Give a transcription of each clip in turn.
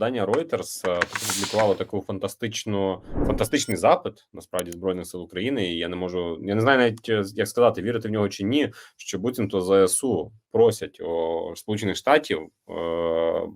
видання Reuters е, опублікувало таку фантастичну фантастичний запит насправді збройних сил України. І я не можу, я не знаю навіть е, як сказати, вірити в нього чи ні. Що буцімто ЗСУ просять о Сполучених Штатів. Е,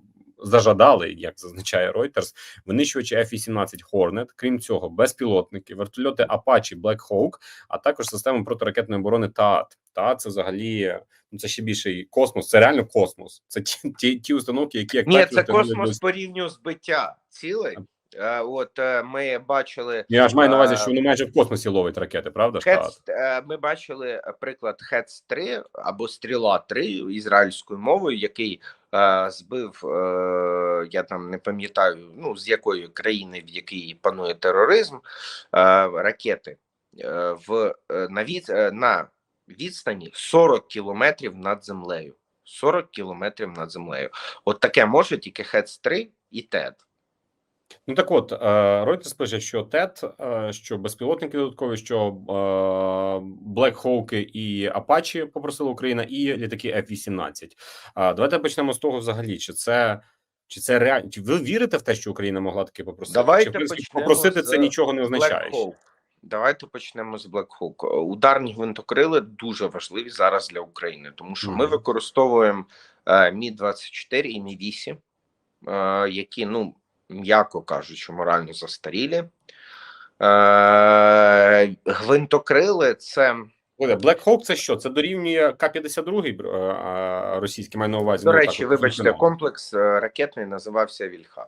Зажадали, як зазначає Reuters, винищувачі F-18 Hornet, крім цього, безпілотники, вертольоти Apache Black Hawk, а також систему протиракетної оборони ТААТ. ТААТ – це взагалі ну це ще більший космос. Це реально космос. Це ті ті, ті установки, які як Ні, це космос до- по рівню збиття цілей. Е, От е, ми бачили Я ж маю на увазі, Е, що вони майже в космосі ловить ракети, правда? Хец, ми бачили приклад Хец 3 або Стріла 3 ізраїльською мовою, який збив, е, я там не пам'ятаю, ну з якої країни, в якій панує тероризм, ракети е, в е, на, від, на відстані 40 кілометрів над землею. 40 кілометрів над землею. От таке може тільки Хец 3 і ТЕД. Ну так от, е, Reuters пише, що ТЕТ, е, що безпілотники додаткові, що е, Black Hawk і Apache попросила Україна, і літаки F-18. Давайте почнемо з того взагалі, чи це. Чи це реально? Чи ви вірите в те, що Україна могла таке попросити? Давайте чи принципі, попросити це нічого не означає? Давайте почнемо з Black Hawk. Ударні гвинтокрили дуже важливі зараз для України, тому що ми використовуємо Мі 24 і Мі 8 е, які, ну м'яко кажучи, морально застарілі. Е, гвинтокрили це Black Hawk це що? Це дорівнює К-52 е, російський маю на увазі. до ну, речі, так, вибачте, функціонал. комплекс е, ракетний називався Вільха.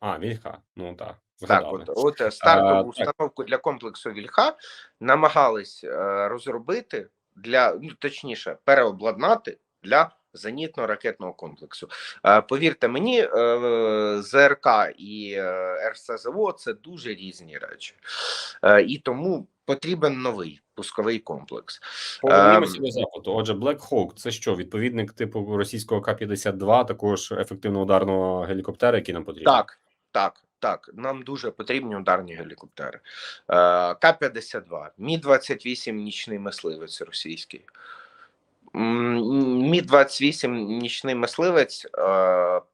А, Вільха. Ну так. Так, от, от е, стартову А, так. установку для комплексу Вільха намагались е, розробити для ну точніше переобладнати для зенітно-ракетного комплексу. Е, повірте мені, е, ЗРК і е, РСЗО це дуже різні речі, і тому потрібен новий пусковий комплекс. Повернімося Ем. до запиту. Отже, Black Hawk – це що? Відповідник типу російського К-52, також ефективно ударного гелікоптера, який нам потрібен? Так, так, так. Нам дуже потрібні ударні гелікоптери. Е, К-52, Мі-28 нічний мисливець російський. М, Мі-28 нічний мисливець е,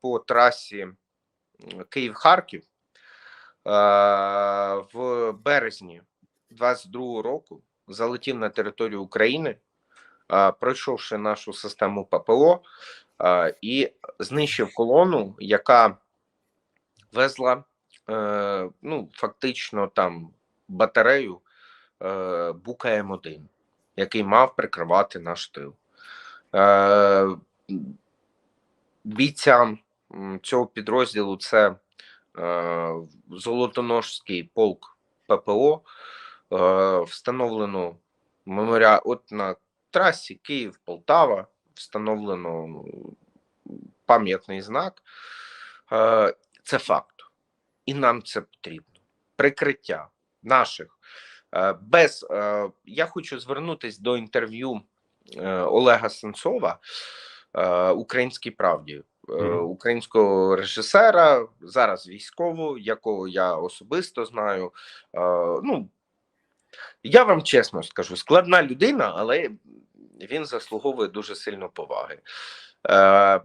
по трасі Київ-Харків е, в березні 22 року залетів на територію України, е, пройшовши нашу систему ППО і знищив колону, яка везла ну, фактично там батарею Бука М1, який мав прикривати наш тил. Е, бійцям цього підрозділу це е, Золотоножський полк ППО. Е, встановлено меморіал от на трасі Київ-Полтава, встановлено пам'ятний знак. Це факт. І нам це потрібно. Прикриття наших. Без я хочу звернутися до інтерв'ю Олега Сенцова, е, Українській правді, е, українського режисера, зараз військового, якого я особисто знаю. Е, ну, я вам чесно скажу, складна людина, але він заслуговує дуже сильно поваги. Е,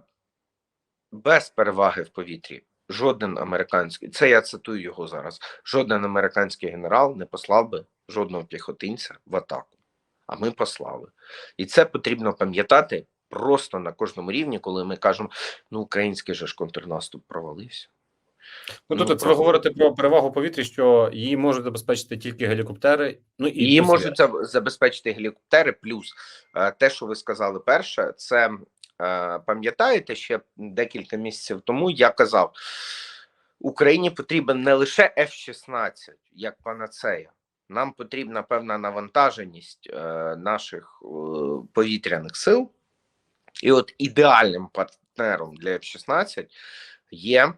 без переваги в повітрі. Жоден американський, це я цитую його зараз. Жоден американський генерал не послав би жодного піхотинця в атаку. А ми послали. І це потрібно пам'ятати просто на кожному рівні, коли ми кажемо: ну, український же ж контрнаступ провалився. Ну, Ну, тут ви говорите про перевагу повітря, що її можуть забезпечити тільки гелікоптери. Ну і Її можуть забезпечити гелікоптери. Плюс е, те, що ви сказали перше, це е, пам'ятаєте ще декілька місяців тому я казав: Україні потрібен не лише F-16 як панацея. Нам потрібна певна навантаженість е, наших е, повітряних сил. І от ідеальним партнером для F-16 є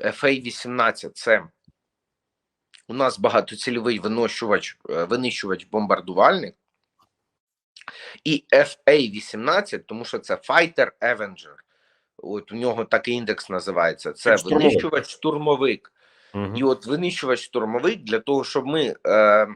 FA-18. Це у нас багатоцільовий винищувач, е, винищувач бомбардувальник. І FA-18, тому що це Fighter Avenger. От у нього такий індекс називається. Це штурмовик. винищувач штурмовик. І от винищувач штурмовик для того, щоб ми е,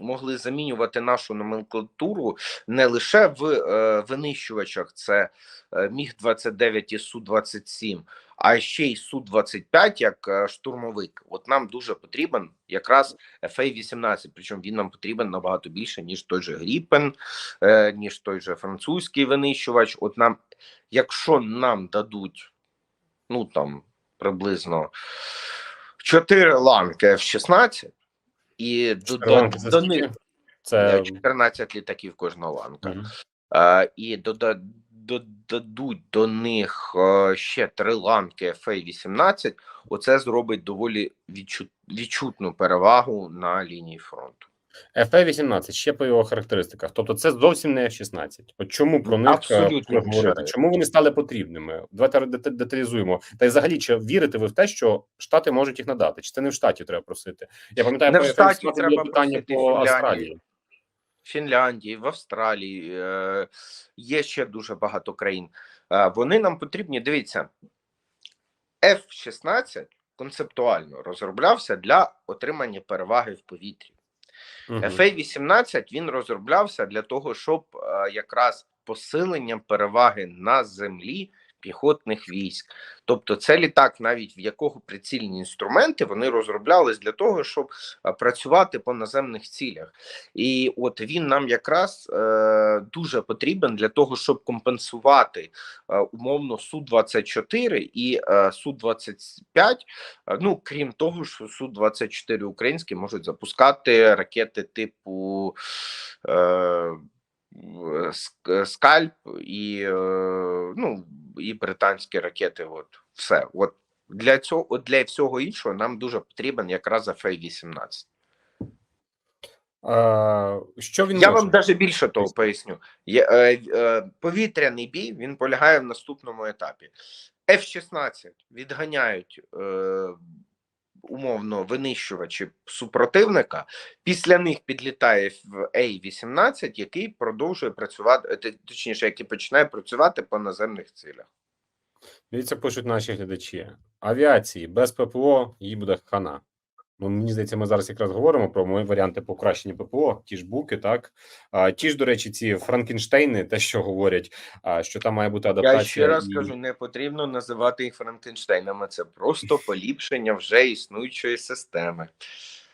могли замінювати нашу номенклатуру не лише в е, винищувачах, це е, Міг 29 і Су 27 а ще й су 25 як е, штурмовик. От нам дуже потрібен якраз FA-18, причому він нам потрібен набагато більше, ніж той же Гріпен, е, ніж той же французький винищувач. От нам, якщо нам дадуть, ну там приблизно 4 ланки F-16, і до, до, до них Це е, 14 літаків кожна ланка. Угу. А, і дода- додадуть до них е, ще три ланки F-18, оце зробить доволі відчут, відчутну перевагу на лінії фронту. FA-18 ще по його характеристиках. Тобто це зовсім не F-16. От чому про них е, Абсолютно говорити? Чому вони стали потрібними? Давайте деталізуємо. Та й взагалі, чи вірите ви в те, що Штати можуть їх надати? Чи це не в Штатів треба просити? Я пам'ятаю, Не по в Штатів F-16 треба питання по Фінляндії. Австралії. В Фінляндії, в Австралії е, є ще дуже багато країн. Е, вони нам потрібні. Дивіться, F-16 концептуально розроблявся для отримання переваги в повітрі. Мгм. FA-18 він розроблявся для того, щоб е, якраз посиленням переваги на землі піхотних військ. Тобто, це літак, навіть в якого прицільні інструменти, вони розроблялись для того, щоб е, працювати по наземних цілях. І от він нам якраз е, дуже потрібен для того, щоб компенсувати е, умовно су 24 і е, су 25 Е, Ну, крім того, що су 24 українські можуть запускати ракети типу е, е, Ск- Скальп і, ну, і британські ракети. От все. От для цього, для всього іншого нам дуже потрібен якраз FA-18. А, що він Я може? вам навіть більше того поясню. Є, е, е, повітряний бій він полягає в наступному етапі. F-16 відганяють е, умовно винищувачі супротивника. Після них підлітає в A-18, який продовжує працювати, е, точніше, який починає працювати по наземних цілях. Дивіться, пишуть наші глядачі. Авіації без ППО їй буде хана. Ну, мені здається, ми зараз якраз говоримо про мої варіанти покращення ППО, ті ж буки, так а, ті ж, до речі, ці Франкенштейни, те, що говорять, а, що там має бути адаптація. Я ще раз і- кажу, не потрібно називати їх Франкенштейнами. Це просто поліпшення вже існуючої системи.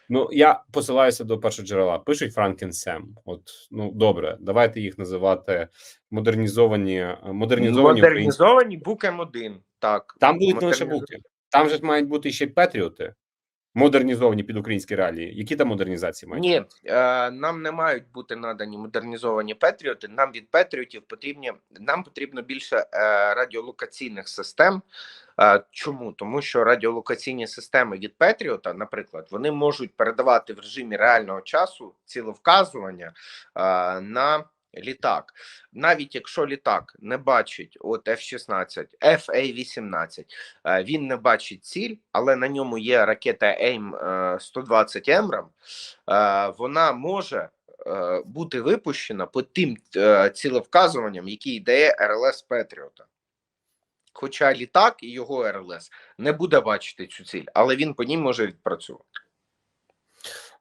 Ну, я посилаюся до першого джерела. Пишуть Франкенсем. От ну добре, давайте їх називати модернізовані, модернізовані українські. Модернізовані бук М1. Так. Там будуть не лише буки. Там же мають бути ще й Петріоти, модернізовані під українські реалії. Які там модернізації мають? Ні, е, нам не мають бути надані модернізовані Петріоти. Нам від Петріотів потрібні нам потрібно більше е, радіолокаційних систем. Е, чому? Тому що радіолокаційні системи від Петріота, наприклад, вони можуть передавати в режимі реального часу ціловказування е, на літак. Навіть якщо літак не бачить от F-16, FA-18, е, він не бачить ціль, але на ньому є ракета AIM е, 120 Емрам, е, вона може е, бути випущена по тим цілевказуванням, які йде РЛС Петріота. Хоча літак і його РЛС не буде бачити цю ціль, але він по ній може відпрацювати.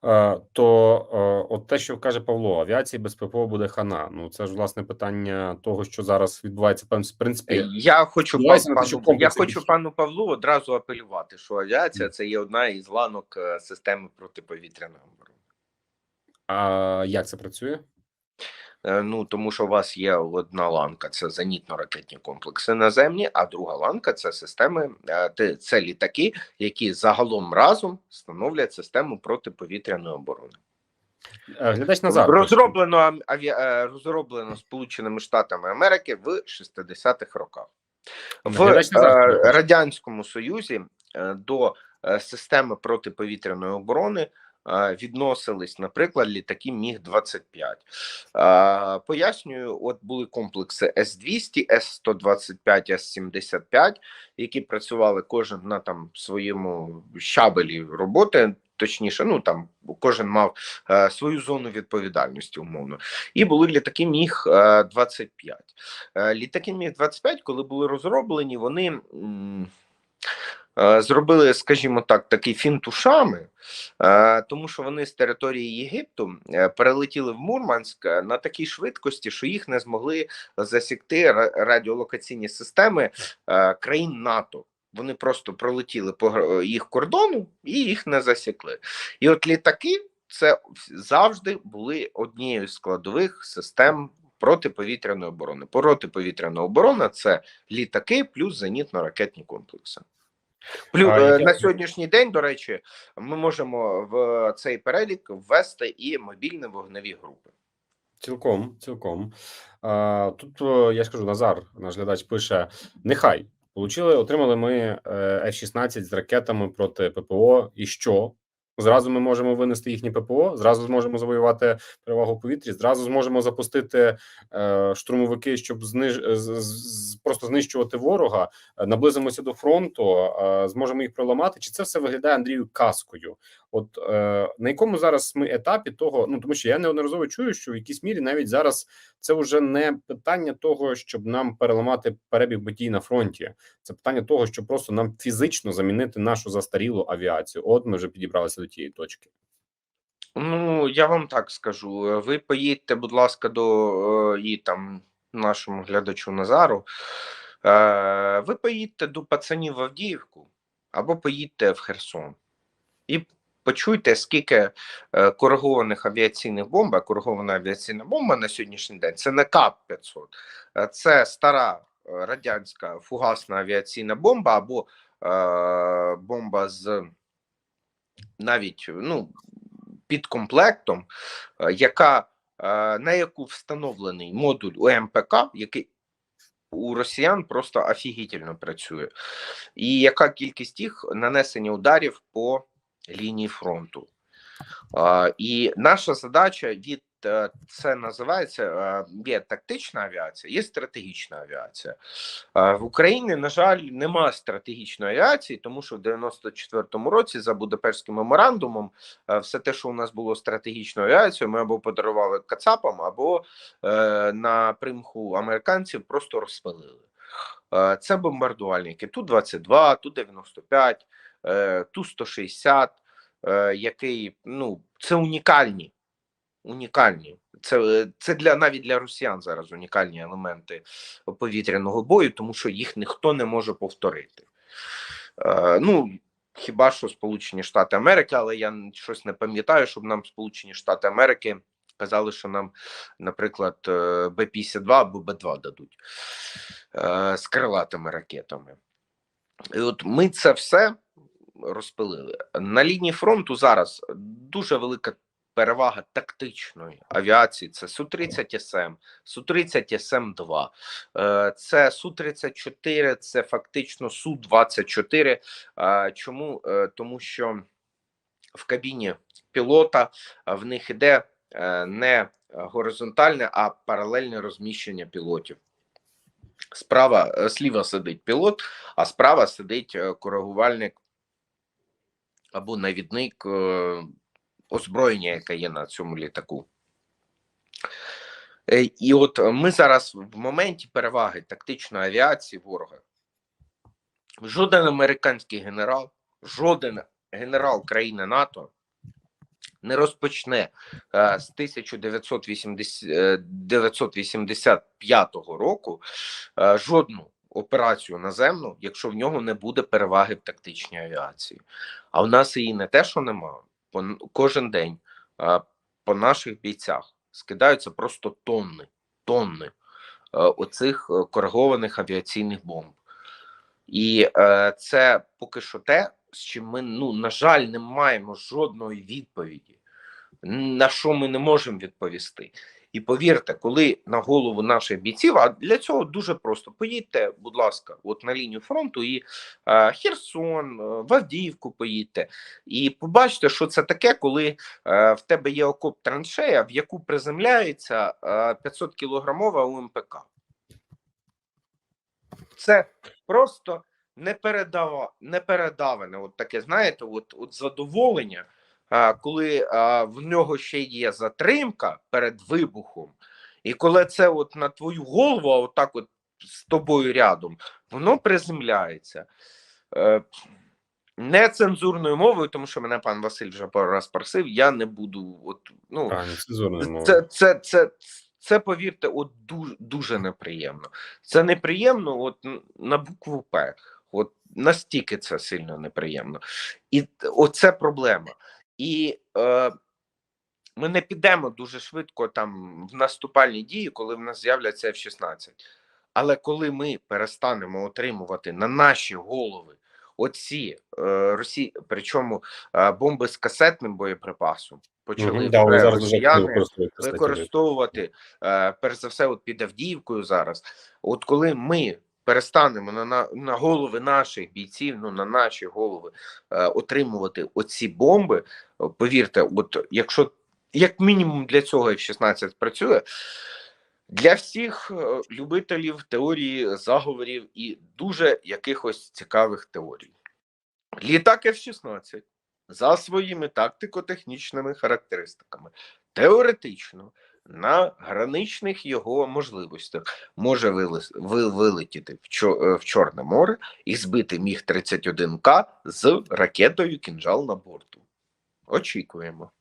Е, то е, от те, що каже Павло, авіації без ППО буде хана. Ну це ж власне питання того, що зараз відбувається в принципі. Е, Я хочу Сподіваюся пан- на те, що пану, я хочу пану Павлу одразу апелювати, що авіація це є одна із ланок системи протиповітряної оборони. А як це працює? Е, Ну тому що у вас є одна ланка, це зенітно-ракетні комплекси наземні, а друга ланка це системи, е, це літаки, які загалом разом становлять систему протиповітряної оборони. Е, Глядач пише. Розроблено розроблено Сполученими Штатами Америки в 60-х роках. В радянському союзі до системи протиповітряної оборони відносились, наприклад, літаки Міг 25 Е, Пояснюю, от були комплекси С-200, С-125, С-75, які працювали кожен на там своєму щабелі роботи. Точніше, ну там кожен мав е, свою зону відповідальності, умовно. І були літаки Міг е, 25 Е, Літаки Міг 25 коли були розроблені, вони м, зробили, скажімо так, такий фінт ушами, е, тому що вони з території Єгипту е, перелетіли в Мурманськ е, на такій швидкості, що їх не змогли засікти ра- радіолокаційні системи е, країн НАТО. Вони просто пролетіли по їх кордону і їх не засікли. І от літаки це завжди були однією з складових систем протиповітряної оборони. Протиповітряна оборона це літаки плюс зенітно-ракетні комплекси. Плюс А, е, на сьогоднішній день, до речі, ми можемо в цей перелік ввести і мобільні вогневі групи. Цілком, цілком. А, тут е, я скажу, Назар, наш глядач пише: нехай получили, отримали ми е, F-16 з ракетами проти ППО. І що? Зразу ми можемо винести їхні ППО, зразу зможемо завоювати перевагу повітрі, зразу зможемо запустити е, штурмовики, щоб зниж... з- з- просто знищувати ворога. Е, Наблизимося до фронту, е, зможемо їх проламати. Чи це все виглядає Андрію казкою? От е, на якому зараз ми етапі того? Ну тому що я неодноразово чую, що в якійсь мірі навіть зараз це вже не питання того, щоб нам переламати перебіг подій на фронті. Це питання того, щоб просто нам фізично замінити нашу застарілу авіацію. От ми вже підібралися до тієї точки. Ну, я вам так скажу. е, Ви поїдьте, будь ласка, до і там нашому глядачу Назару. Е, ви поїдьте до пацанів в Авдіївку або поїдьте в Херсон. І почуйте, скільки е, коригованих авіаційних бомб, коригована авіаційна бомба на сьогоднішній день це не КАП-500, е, це стара е, радянська фугасна авіаційна бомба або е, бомба з навіть ну, під комплектом, е, яка, е, на яку встановлений модуль УМПК, який у росіян просто офігітельно працює, і яка кількість їх нанесення ударів по лінії фронту. І наша задача від е, це називається е, є тактична авіація, є стратегічна авіація. В Україні, на жаль, нема стратегічної авіації, тому що в 94-му році за Будапештським меморандумом е, все те, що у нас було стратегічною авіацією, ми або подарували Кацапам, або е, на примху американців просто розпилили. Е, Це бомбардувальники Ту-22, Ту-95, е, Ту-160, е, який ну це унікальні. Унікальні. Це, це для навіть для росіян зараз унікальні елементи повітряного бою, тому що їх ніхто не може повторити. Е, ну, хіба що Сполучені Штати Америки, але я щось не пам'ятаю, щоб нам Сполучені Штати Америки казали, що нам, наприклад, е, Б-52 або Б-2 дадуть е, з крилатими ракетами. І от ми це все розпилили. На лінії фронту зараз дуже велика перевага тактичної авіації. Це Су-30 СМ, Су-30 СМ-2, е, це Су-34, це фактично Су-24. Е, Чому? Е, Тому що в кабіні пілота в них іде е, не горизонтальне, а паралельне розміщення пілотів. Справа, зліва сидить пілот, а справа сидить коригувальник або навідник озброєння, яке є на цьому літаку. Е, І от е, ми зараз в моменті переваги тактичної авіації ворога. Жоден американський генерал, жоден генерал країни НАТО не розпочне е, з 1980, е, 1985 року жодну операцію наземну, якщо в нього не буде переваги в тактичній авіації. А в нас її не те, що нема. По, кожен день по наших бійцях скидаються просто тонни, тонни е, оцих е, коригованих авіаційних бомб. І е, це поки що те, з чим ми, ну, на жаль, не маємо жодної відповіді, на що ми не можемо відповісти. І повірте, коли на голову наших бійців, а для цього дуже просто. Поїдьте, будь ласка, от на лінію фронту і е, Херсон, е, в Авдіївку поїдьте, і побачите, що це таке, коли е, в тебе є окоп траншея, в яку приземляється е, 500 кілограмова УМПК. Це просто непередава, непередаване, от таке, знаєте, от, от задоволення, коли в нього ще є затримка перед вибухом, і коли це от на твою голову, а отак от з тобою рядом, воно приземляється. Е, нецензурною мовою, тому що мене пан Василь вже пару раз просив, я не буду. От, ну, А, не цензурною це, це, це, це, повірте, от дуже, дуже неприємно. Це неприємно от на букву П. От настільки це сильно неприємно. І оце проблема. І е, ми не підемо дуже швидко там в наступальні дії, коли в нас з'являться F-16. Але коли ми перестанемо отримувати на наші голови оці е, Росі, причому е, бомби з касетним боєприпасом, почали да, росіяни використовувати е, перш за все, от під Авдіївкою зараз. От коли ми перестанемо на, на, на голови наших бійців, ну на наші голови е, отримувати оці бомби, е, повірте, от якщо як мінімум для цього F-16 працює. Для всіх е, любителів теорії заговорів і дуже якихось цікавих теорій. Літак F-16 за своїми тактико-технічними характеристиками теоретично на граничних його можливостях може вилетіти е, в Чорне море і збити міг 31К з ракетою кінжал на борту. Очікуємо.